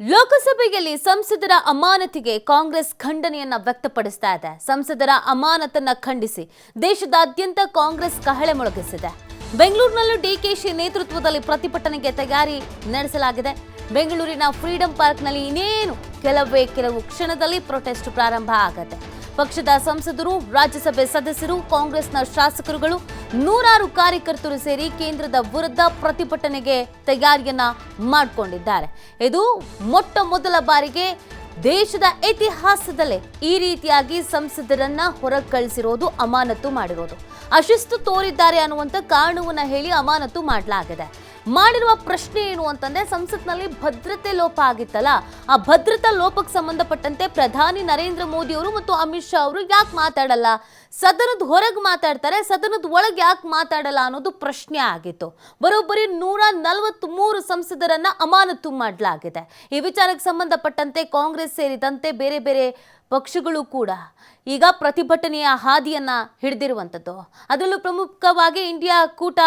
ಲೋಕಸಭೆಯಲ್ಲಿ ಸಂಸದರ ಅಮಾನತಿಗೆ ಕಾಂಗ್ರೆಸ್ ಖಂಡನೆಯನ್ನ ವ್ಯಕ್ತಪಡಿಸ್ತಾ ಇದೆ. ಸಂಸದರ ಅಮಾನತನ್ನ ಖಂಡಿಸಿ ದೇಶದಾದ್ಯಂತ ಕಾಂಗ್ರೆಸ್ ಕಹಳೆ ಮೊಳಗಿಸಿದೆ. ಬೆಂಗಳೂರಿನಲ್ಲೂ ಡಿಕೆಶಿ ನೇತೃತ್ವದಲ್ಲಿ ಪ್ರತಿಭಟನೆಗೆ ತಯಾರಿ ನಡೆಸಲಾಗಿದೆ. ಬೆಂಗಳೂರಿನ ಫ್ರೀಡಂ ಪಾರ್ಕ್ನಲ್ಲಿ ಇನ್ನೇನು ಕೆಲವೇ ಕೆಲವು ಕ್ಷಣದಲ್ಲಿ ಪ್ರೊಟೆಸ್ಟ್ ಪ್ರಾರಂಭ ಆಗತ್ತೆ. ಪಕ್ಷದ ಸಂಸದರು, ರಾಜ್ಯಸಭೆ ಸದಸ್ಯರು, ಕಾಂಗ್ರೆಸ್ನ ಶಾಸಕರುಗಳು ನೂರಾರು ಕಾರ್ಯಕರ್ತರು ಸೇರಿ ಕೇಂದ್ರದ ವಿರುದ್ಧ ಪ್ರತಿಭಟನೆಗೆ ತಯಾರಿಯನ್ನ ಮಾಡಿಕೊಂಡಿದ್ದಾರೆ. ಇದು ಮೊಟ್ಟ ಮೊದಲ ಬಾರಿಗೆ ದೇಶದ ಇತಿಹಾಸದಲ್ಲೇ ಈ ರೀತಿಯಾಗಿ ಸಂಸದರನ್ನ ಹೊರಕಳಿಸಿರೋದು, ಅಮಾನತು ಮಾಡಿರೋದು. ಅಶಿಸ್ತು ತೋರಿದ್ದಾರೆ ಅನ್ನುವಂಥ ಕಾರಣವನ್ನ ಹೇಳಿ ಅಮಾನತು ಮಾಡಲಾಗಿದೆ. ಮಾಡಿರುವ ಪ್ರಶ್ನೆ ಏನು ಅಂತಂದ್ರೆ, ಸಂಸತ್ನಲ್ಲಿ ಭದ್ರತೆ ಲೋಪ ಆಗಿತ್ತಲ್ಲ, ಆ ಭದ್ರತಾ ಲೋಪಕ್ಕೆ ಸಂಬಂಧಪಟ್ಟಂತೆ ಪ್ರಧಾನಿ ನರೇಂದ್ರ ಮೋದಿ ಅವರು ಮತ್ತು ಅಮಿತ್ ಶಾ ಅವರು ಯಾಕೆ ಮಾತಾಡಲ್ಲ? ಸದನದ ಹೊರಗೆ ಮಾತಾಡ್ತಾರೆ, ಸದನದ ಒಳಗೆ ಯಾಕೆ ಮಾತಾಡಲ್ಲ ಅನ್ನೋದು ಪ್ರಶ್ನೆ ಆಗಿತ್ತು. ಬರೋಬ್ಬರಿ ನೂರ ನಲವತ್ಮೂರು ಸಂಸದರನ್ನ ಅಮಾನತು ಮಾಡಲಾಗಿದೆ. ಈ ವಿಚಾರಕ್ಕೆ ಸಂಬಂಧಪಟ್ಟಂತೆ ಕಾಂಗ್ರೆಸ್ ಸೇರಿದಂತೆ ಬೇರೆ ಬೇರೆ ಪಕ್ಷಗಳು ಕೂಡ ಈಗ ಪ್ರತಿಭಟನೆಯ ಹಾದಿಯನ್ನ ಹಿಡಿದಿರುವಂಥದ್ದು. ಅದರಲ್ಲೂ ಪ್ರಮುಖವಾಗಿ ಇಂಡಿಯಾ ಕೂಟ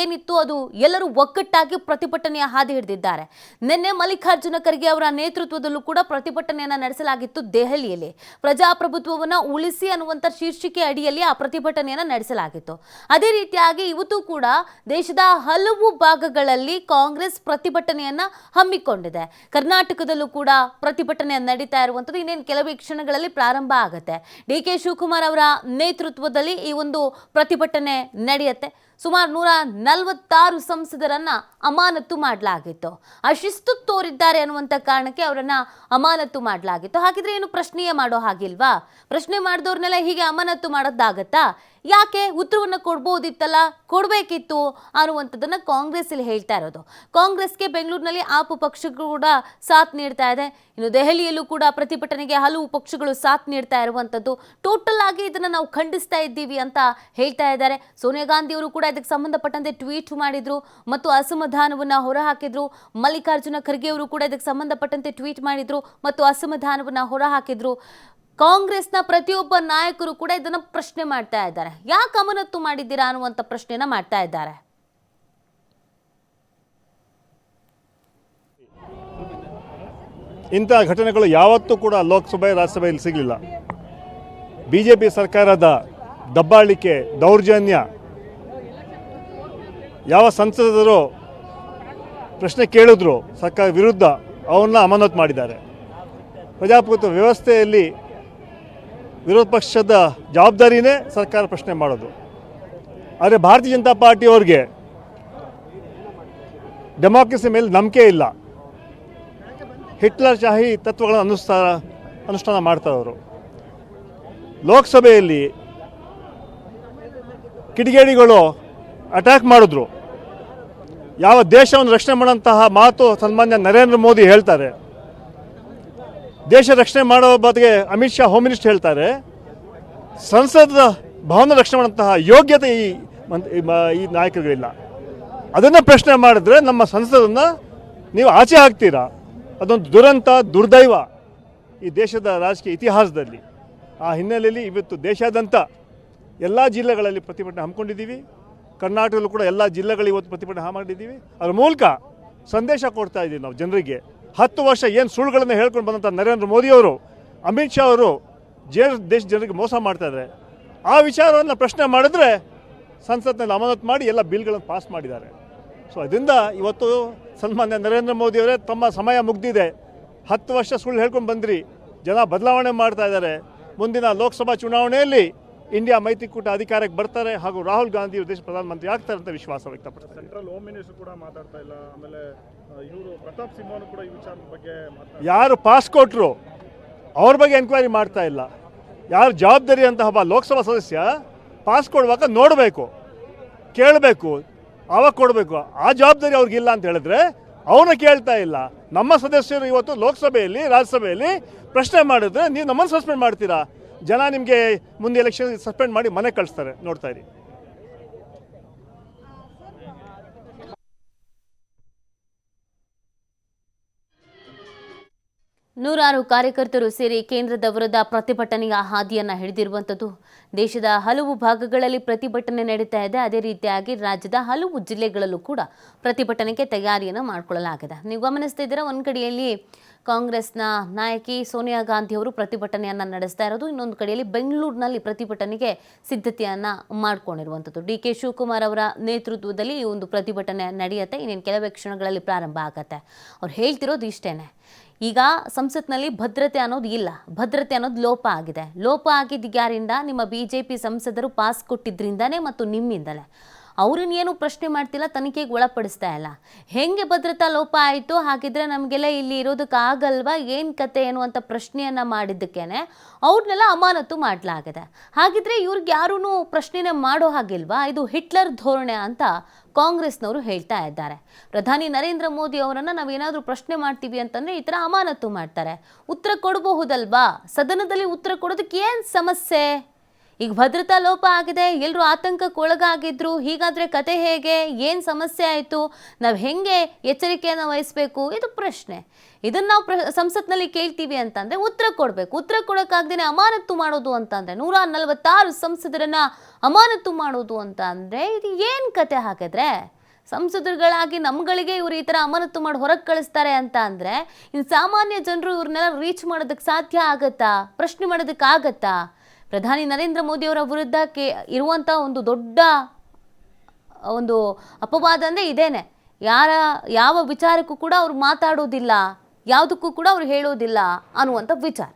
ಏನಿತ್ತು ಅದು ಎಲ್ಲರೂ ಒಗ್ಗಟ್ಟಾಗಿ ಪ್ರತಿಭಟನೆಯ ಹಾದಿ ಹಿಡಿದಿದ್ದಾರೆ. ನಿನ್ನೆ ಮಲ್ಲಿಕಾರ್ಜುನ ಖರ್ಗೆ ಅವರ ನೇತೃತ್ವದಲ್ಲೂ ಕೂಡ ಪ್ರತಿಭಟನೆಯನ್ನ ನಡೆಸಲಾಗಿತ್ತು ದೆಹಲಿಯಲ್ಲಿ. ಪ್ರಜಾಪ್ರಭುತ್ವವನ್ನು ಉಳಿಸಿ ಅನ್ನುವಂಥ ಶೀರ್ಷಿಕೆ ಅಡಿಯಲ್ಲಿ ಆ ಪ್ರತಿಭಟನೆಯನ್ನ ನಡೆಸಲಾಗಿತ್ತು. ಅದೇ ರೀತಿಯಾಗಿ ಇವತ್ತು ಕೂಡ ದೇಶದ ಹಲವು ಭಾಗಗಳಲ್ಲಿ ಕಾಂಗ್ರೆಸ್ ಪ್ರತಿಭಟನೆಯನ್ನ ಹಮ್ಮಿಕೊಂಡಿದೆ. ಕರ್ನಾಟಕದಲ್ಲೂ ಕೂಡ ಪ್ರತಿಭಟನೆ ನಡೀತಾ ಇರುವಂಥದ್ದು. ಇನ್ನೇನು ಕೆಲವೇ ಕ್ಷಣಗಳಲ್ಲಿ ಪ್ರಾರಂಭ ಆಗುತ್ತೆ. ಡಿ ಕೆ ಶಿವಕುಮಾರ್ ಅವರ ನೇತೃತ್ವದಲ್ಲಿ ಈ ಒಂದು ಪ್ರತಿಭಟನೆ ನಡೆಯುತ್ತೆ. ಸುಮಾರು ನೂರ ನಲವತ್ತಾರು ಸಂಸದರನ್ನ ಅಮಾನತು ಮಾಡಲಾಗಿತ್ತು. ಅಶಿಸ್ತು ತೋರಿದ್ದಾರೆ ಅನ್ನುವಂಥ ಕಾರಣಕ್ಕೆ ಅವರನ್ನ ಅಮಾನತು ಮಾಡಲಾಗಿತ್ತು. ಹಾಗಿದ್ರೆ ಏನು ಪ್ರಶ್ನೆಯೇ ಮಾಡೋ ಹಾಗಿಲ್ವಾ? ಪ್ರಶ್ನೆ ಮಾಡಿದವ್ರನ್ನೆಲ್ಲ ಹೀಗೆ ಅಮಾನತು ಮಾಡೋದಾಗತ್ತಾ? ಯಾಕೆ ಉತ್ತರವನ್ನು ಕೊಡ್ಬೋದಿತ್ತಲ್ಲ? ಕೊಡಬೇಕಿತ್ತು ಅನ್ನುವಂಥದ್ದನ್ನು ಕಾಂಗ್ರೆಸ್ ಇಲ್ಲಿ ಹೇಳ್ತಾ ಇರೋದು. ಕಾಂಗ್ರೆಸ್ಗೆ ಬೆಂಗಳೂರಿನಲ್ಲಿ ಆಪು ಪಕ್ಷ ಕೂಡ ಸಾಥ್ ನೀಡ್ತಾ ಇದೆ. ಇನ್ನು ದೆಹಲಿಯಲ್ಲೂ ಕೂಡ ಪ್ರತಿಭಟನೆಗೆ ಹಲವು ಪಕ್ಷಗಳು ಸಾಥ್ ನೀಡ್ತಾ ಇರುವಂಥದ್ದು. ಟೋಟಲ್ ಆಗಿ ಇದನ್ನ ನಾವು ಖಂಡಿಸ್ತಾ ಇದ್ದೀವಿ ಅಂತ ಹೇಳ್ತಾ ಇದ್ದಾರೆ. ಸೋನಿಯಾ ಗಾಂಧಿ ಅವರು ಕೂಡ ಇದಕ್ಕೆ ಸಂಬಂಧಪಟ್ಟಂತೆ ಟ್ವೀಟ್ ಮಾಡಿದ್ರು ಮತ್ತು ಅಸಮಾಧಾನವನ್ನ ಹೊರಹಾಕಿದ್ರು. ಮಲ್ಲಿಕಾರ್ಜುನ ಖರ್ಗೆ ಅವರು ಕೂಡ ಇದಕ್ಕೆ ಸಂಬಂಧಪಟ್ಟಂತೆ ಟ್ವೀಟ್ ಮಾಡಿದ್ರು ಮತ್ತು ಅಸಮಾಧಾನವನ್ನ ಹೊರಹಾಕಿದ್ರು. ಕಾಂಗ್ರೆಸ್ನ ಪ್ರತಿಯೊಬ್ಬ ನಾಯಕರು ಕೂಡ ಇದನ್ನ ಪ್ರಶ್ನೆ ಮಾಡ್ತಾ ಇದ್ದಾರೆ. ಯಾಕೆ ಅಮನತ್ತು ಮಾಡಿದ್ದೀರಾ ಅನ್ನುವಂಥ ಪ್ರಶ್ನೆನ ಮಾಡ್ತಾ ಇದ್ದಾರೆ. ಇಂತಹ ಘಟನೆಗಳು ಯಾವತ್ತೂ ಕೂಡ ಲೋಕಸಭೆ, ರಾಜ್ಯಸಭೆಯಲ್ಲಿ ಸಿಗಲಿಲ್ಲ. ಬಿ ಜೆ ಪಿ ಸರ್ಕಾರದ ದಬ್ಬಾಳಿಕೆ, ದೌರ್ಜನ್ಯ ಯಾವ ಸಂಸದರು ಪ್ರಶ್ನೆ ಕೇಳಿದ್ರು ಸರ್ಕಾರ ವಿರುದ್ಧ ಅವನ್ನ ಅಮಾನತು ಮಾಡಿದ್ದಾರೆ. ಪ್ರಜಾಪ್ರಭುತ್ವ ವ್ಯವಸ್ಥೆಯಲ್ಲಿ ವಿರೋಧ ಪಕ್ಷದ ಜವಾಬ್ದಾರಿನೇ ಸರ್ಕಾರ ಪ್ರಶ್ನೆ ಮಾಡೋದು. ಆದರೆ ಭಾರತೀಯ ಜನತಾ ಪಾರ್ಟಿಯವ್ರಿಗೆ ಡೆಮಾಕ್ರಸಿ ಮೇಲೆ ನಂಬಿಕೆ ಇಲ್ಲ. ಹಿಟ್ಲರ್ ಶಾಹಿ ತತ್ವಗಳನ್ನು ಅನುಷ್ಠಾನ ಅನುಷ್ಠಾನ ಮಾಡ್ತಾರವರು ಲೋಕಸಭೆಯಲ್ಲಿ ಕಿಡಿಗೇಡಿಗಳು ಅಟ್ಯಾಕ್ ಮಾಡಿದ್ರು. ಯಾವ ದೇಶವನ್ನು ರಕ್ಷಣೆ ಮಾಡೋಂತಹ ಮಾತು ಸನ್ಮಾನ್ಯ ನರೇಂದ್ರ ಮೋದಿ ಹೇಳ್ತಾರೆ. ದೇಶ ರಕ್ಷಣೆ ಮಾಡೋ ಬಗ್ಗೆ ಅಮಿತ್ ಶಾ ಹೋಮ್ ಮಿನಿಸ್ಟರ್ ಹೇಳ್ತಾರೆ. ಸಂಸದ ಭವನ ರಕ್ಷಣೆ ಮಾಡುವಂತಹ ಯೋಗ್ಯತೆ ಈ ಈ ನಾಯಕರುಗಳಿಲ್ಲ ಅದನ್ನು ಪ್ರಶ್ನೆ ಮಾಡಿದ್ರೆ ನಮ್ಮ ಸಂಸದನ್ನು ನೀವು ಆಚೆ ಹಾಕ್ತೀರಾ? ಅದೊಂದು ದುರಂತ, ದುರ್ದೈವ ಈ ದೇಶದ ರಾಜಕೀಯ ಇತಿಹಾಸದಲ್ಲಿ. ಆ ಹಿನ್ನೆಲೆಯಲ್ಲಿ ಇವತ್ತು ದೇಶಾದ್ಯಂತ ಎಲ್ಲ ಜಿಲ್ಲೆಗಳಲ್ಲಿ ಪ್ರತಿಭಟನೆ ಹಮ್ಮಿಕೊಂಡಿದ್ದೀವಿ. ಕರ್ನಾಟಕದಲ್ಲೂ ಕೂಡ ಎಲ್ಲ ಜಿಲ್ಲೆಗಳು ಇವತ್ತು ಪ್ರತಿಭಟನೆ ಮಾಡಿದ್ದೀವಿ. ಅದ್ರ ಮೂಲಕ ಸಂದೇಶ ಕೊಡ್ತಾ ಇದ್ದೀವಿ ನಾವು ಜನರಿಗೆ. ಹತ್ತು ವರ್ಷ ಏನು ಸುಳ್ಳುಗಳನ್ನು ಹೇಳ್ಕೊಂಡು ಬಂದಂಥ ನರೇಂದ್ರ ಮೋದಿಯವರು ಅಮಿತ್ ಶಾ ಅವರು, ಜೇ ದೇಶ ಜನರಿಗೆ ಮೋಸ ಮಾಡ್ತಾ ಇದ್ದಾರೆ. ಆ ವಿಚಾರವನ್ನು ಪ್ರಶ್ನೆ ಮಾಡಿದ್ರೆ ಸಂಸತ್ನಲ್ಲಿ ಅಮಾನತ್ ಮಾಡಿ ಎಲ್ಲ ಬಿಲ್ಗಳನ್ನು ಪಾಸ್ ಮಾಡಿದ್ದಾರೆ. ಸೊ ಅದರಿಂದ ಇವತ್ತು ಸನ್ಮಾನ್ಯ ನರೇಂದ್ರ ಮೋದಿಯವರೇ ತಮ್ಮ ಸಮಯ ಮುಗ್ದಿದೆ. ಹತ್ತು ವರ್ಷ ಸುಳ್ಳು ಹೇಳ್ಕೊಂಡು ಬಂದ್ರಿ. ಜನ ಬದಲಾವಣೆ ಮಾಡ್ತಾ ಇದ್ದಾರೆ. ಮುಂದಿನ ಲೋಕಸಭಾ ಚುನಾವಣೆಯಲ್ಲಿ ಇಂಡಿಯಾ ಮೈತ್ರಿಕೂಟ ಅಧಿಕಾರಕ್ಕೆ ಬರ್ತಾರೆ ಹಾಗೂ ರಾಹುಲ್ ಗಾಂಧಿ ಅವರು ದೇಶ ಪ್ರಧಾನಮಂತ್ರಿ ಆಗ್ತಾರೆ ಅಂತ ವಿಶ್ವಾಸ ವ್ಯಕ್ತಪಡಿಸ್ತಾರೆ. ಸೆಂಟ್ರಲ್ ಹೋಮ್ ಮಿನಿಸ್ಟರ್ ಕೂಡ ಮಾತಾಡ್ತಾ ಇಲ್ಲ. ಆಮೇಲೆ ಇವರು ಪ್ರತಾಪ್ ಸಿಂಹನು ಕೂಡ ಈ ವಿಚಾರದ ಬಗ್ಗೆ ಯಾರು ಪಾಸ್ ಕೊಟ್ಟರು ಅವ್ರ ಬಗ್ಗೆ ಎನ್ಕ್ವೈರಿ ಮಾಡ್ತಾ ಇಲ್ಲ. ಯಾರು ಜವಾಬ್ದಾರಿ ಅಂತ ಒಬ್ಬ ಲೋಕಸಭಾ ಸದಸ್ಯ ಪಾಸ್ ಕೊಡುವಾಗ ನೋಡಬೇಕು ಕೇಳಬೇಕು ಆವಾಗ ಕೊಡಬೇಕು. ಆ ಜವಾಬ್ದಾರಿ ಅವ್ರಿಗಿಲ್ಲ ಅಂತ ಹೇಳಿದ್ರೆ ಅವನು ಕೇಳ್ತಾ ಇಲ್ಲ. ನಮ್ಮ ಸದಸ್ಯರು ಇವತ್ತು ಲೋಕಸಭೆಯಲ್ಲಿ ರಾಜ್ಯಸಭೆಯಲ್ಲಿ ಪ್ರಶ್ನೆ ಮಾಡಿದ್ರೆ ನೀವು ನಮ್ಮನ್ನು ಸಸ್ಪೆಂಡ್ ಮಾಡ್ತೀರಾ? ಜನ ನಿಮಗೆ ಮುಂದೆ ಎಲೆಕ್ಷನ್ ಸಸ್ಪೆಂಡ್ ಮಾಡಿ ಮನೆ ಕಳಿಸ್ತಾರೆ ನೋಡ್ತಾ ಇರಿ. ನೂರಾರು ಕಾರ್ಯಕರ್ತರು ಸೇರಿ ಕೇಂದ್ರದ ವಿರುದ್ಧ ಪ್ರತಿಭಟನೆಯ ಹಾದಿಯನ್ನು ಹಿಡಿದಿರುವಂಥದ್ದು. ದೇಶದ ಹಲವು ಭಾಗಗಳಲ್ಲಿ ಪ್ರತಿಭಟನೆ ನಡೀತಾ ಇದೆ. ಅದೇ ರೀತಿಯಾಗಿ ರಾಜ್ಯದ ಹಲವು ಜಿಲ್ಲೆಗಳಲ್ಲೂ ಕೂಡ ಪ್ರತಿಭಟನೆಗೆ ತಯಾರಿಯನ್ನು ಮಾಡಿಕೊಳ್ಳಲಾಗಿದೆ. ನೀವು ಗಮನಿಸ್ತಾ ಇದ್ದೀರಾ, ಒಂದು ಕಡೆಯಲ್ಲಿ ಕಾಂಗ್ರೆಸ್ನ ನಾಯಕಿ ಸೋನಿಯಾ ಗಾಂಧಿ ಅವರು ಪ್ರತಿಭಟನೆಯನ್ನ ನಡೆಸ್ತಾ ಇರೋದು, ಇನ್ನೊಂದು ಕಡೆಯಲ್ಲಿ ಬೆಂಗಳೂರಿನಲ್ಲಿ ಪ್ರತಿಭಟನೆಗೆ ಸಿದ್ಧತೆಯನ್ನು ಮಾಡಿಕೊಂಡಿರುವಂಥದ್ದು. ಡಿ ಕೆ ಶಿವಕುಮಾರ್ ಅವರ ನೇತೃತ್ವದಲ್ಲಿ ಈ ಒಂದು ಪ್ರತಿಭಟನೆ ನಡೆಯುತ್ತೆ. ಇನ್ನೇನು ಕೆಲವೇ ಕ್ಷಣಗಳಲ್ಲಿ ಪ್ರಾರಂಭ ಆಗತ್ತೆ. ಅವ್ರು ಹೇಳ್ತಿರೋದು ಇಷ್ಟೇನೆ. ಈಗ ಸಂಸತ್ನಲ್ಲಿ ಭದ್ರತೆ ಅನ್ನೋದು ಇಲ್ಲ. ಭದ್ರತೆ ಅನ್ನೋದು ಲೋಪ ಆಗಿದೆ. ಲೋಪ ಆಗಿದ್ದು ಯಾರಿಂದ? ನಿಮ್ಮ ಬಿ ಜೆ ಪಿ ಸಂಸದರು ಪಾಸ್ ಕೊಟ್ಟಿದ್ದರಿಂದನೇ ಮತ್ತು ನಿಮ್ಮಿಂದಲೇ. ಅವ್ರನ್ನ ಏನು ಪ್ರಶ್ನೆ ಮಾಡ್ತಿಲ್ಲ, ತನಿಖೆಗೆ ಒಳಪಡಿಸ್ತಾ ಇಲ್ಲ. ಹೆಂಗೆ ಭದ್ರತಾ ಲೋಪ ಆಯಿತು, ಹಾಗಿದ್ರೆ ನಮಗೆಲ್ಲ ಇಲ್ಲಿ ಇರೋದಕ್ಕೆ ಆಗಲ್ವಾ, ಏನು ಕತೆ ಏನು ಅಂತ ಪ್ರಶ್ನೆಯನ್ನು ಮಾಡಿದ್ದಕ್ಕೇನೆ, ಅವ್ರನ್ನೆಲ್ಲ ಅಮಾನತು ಮಾಡಲಾಗಿದೆ. ಹಾಗಿದ್ರೆ ಇವ್ರಿಗೆ ಯಾರೂ ಪ್ರಶ್ನೆನೇ ಮಾಡೋ ಹಾಗಿಲ್ವಾ, ಇದು ಹಿಟ್ಲರ್ ಧೋರಣೆ ಅಂತ ಕಾಂಗ್ರೆಸ್ನವರು ಹೇಳ್ತಾ ಇದ್ದಾರೆ. ಪ್ರಧಾನಿ ನರೇಂದ್ರ ಮೋದಿ ಅವರನ್ನು ನಾವೇನಾದರೂ ಪ್ರಶ್ನೆ ಮಾಡ್ತೀವಿ ಅಂತಂದರೆ ಈ ಥರ ಅಮಾನತು ಮಾಡ್ತಾರೆ. ಉತ್ತರ ಕೊಡಬಹುದಲ್ವಾ? ಸದನದಲ್ಲಿ ಉತ್ತರ ಕೊಡೋದಕ್ಕೆ ಏನು ಸಮಸ್ಯೆ? ಈಗ ಭದ್ರತಾ ಲೋಪ ಆಗಿದೆ ಎಲ್ಲರೂ ಆತಂಕಕ್ಕೊಳಗಾಗಿದ್ರು, ಹೀಗಾದರೆ ಕತೆ ಹೇಗೆ, ಏನು ಸಮಸ್ಯೆ ಆಯಿತು, ನಾವು ಹೆಂಗೆ ಎಚ್ಚರಿಕೆಯನ್ನು ವಹಿಸಬೇಕು, ಇದು ಪ್ರಶ್ನೆ. ಇದನ್ನು ನಾವು ಪ್ರ, ಸಂಸತ್ನಲ್ಲಿ ಕೇಳ್ತೀವಿ ಅಂತಂದರೆ ಉತ್ತರ ಕೊಡಬೇಕು. ಉತ್ತರ ಕೊಡೋಕ್ಕಾಗ್ದೇ ಅಮಾನತ್ತು ಮಾಡೋದು ಅಂತಂದರೆ, ನೂರ ನಲವತ್ತಾರು ಸಂಸದರನ್ನ ಅಮಾನತ್ತು ಮಾಡೋದು ಅಂತ ಅಂದರೆ ಇದು ಏನು ಕತೆ ಹಾಕಿದ್ರೆ? ಸಂಸದರುಗಳಾಗಿ ನಮ್ಗಳಿಗೆ ಇವ್ರು ಈ ಥರ ಅಮಾನತು ಮಾಡಿ ಹೊರಗೆ ಕಳಿಸ್ತಾರೆ ಅಂತ ಅಂದರೆ ಇನ್ನು ಸಾಮಾನ್ಯ ಜನರು ಇವ್ರನ್ನೆಲ್ಲ ರೀಚ್ ಮಾಡೋದಕ್ಕೆ ಸಾಧ್ಯ ಆಗತ್ತಾ? ಪ್ರಶ್ನೆ ಮಾಡೋದಕ್ಕೆ ಆಗತ್ತಾ? ಪ್ರಧಾನಿ ನರೇಂದ್ರ ಮೋದಿಯವರ ವಿರುದ್ಧ ಕೆ ಇರುವಂಥ ಒಂದು ದೊಡ್ಡ, ಒಂದು ಅಪವಾದ ಅಂದರೆ ಇದೇನೆ. ಯಾರ, ಯಾವ ವಿಚಾರಕ್ಕೂ ಕೂಡ ಅವ್ರು ಮಾತಾಡೋದಿಲ್ಲ, ಯಾವುದಕ್ಕೂ ಕೂಡ ಅವ್ರು ಹೇಳೋದಿಲ್ಲ ಅನ್ನುವಂಥ ವಿಚಾರ.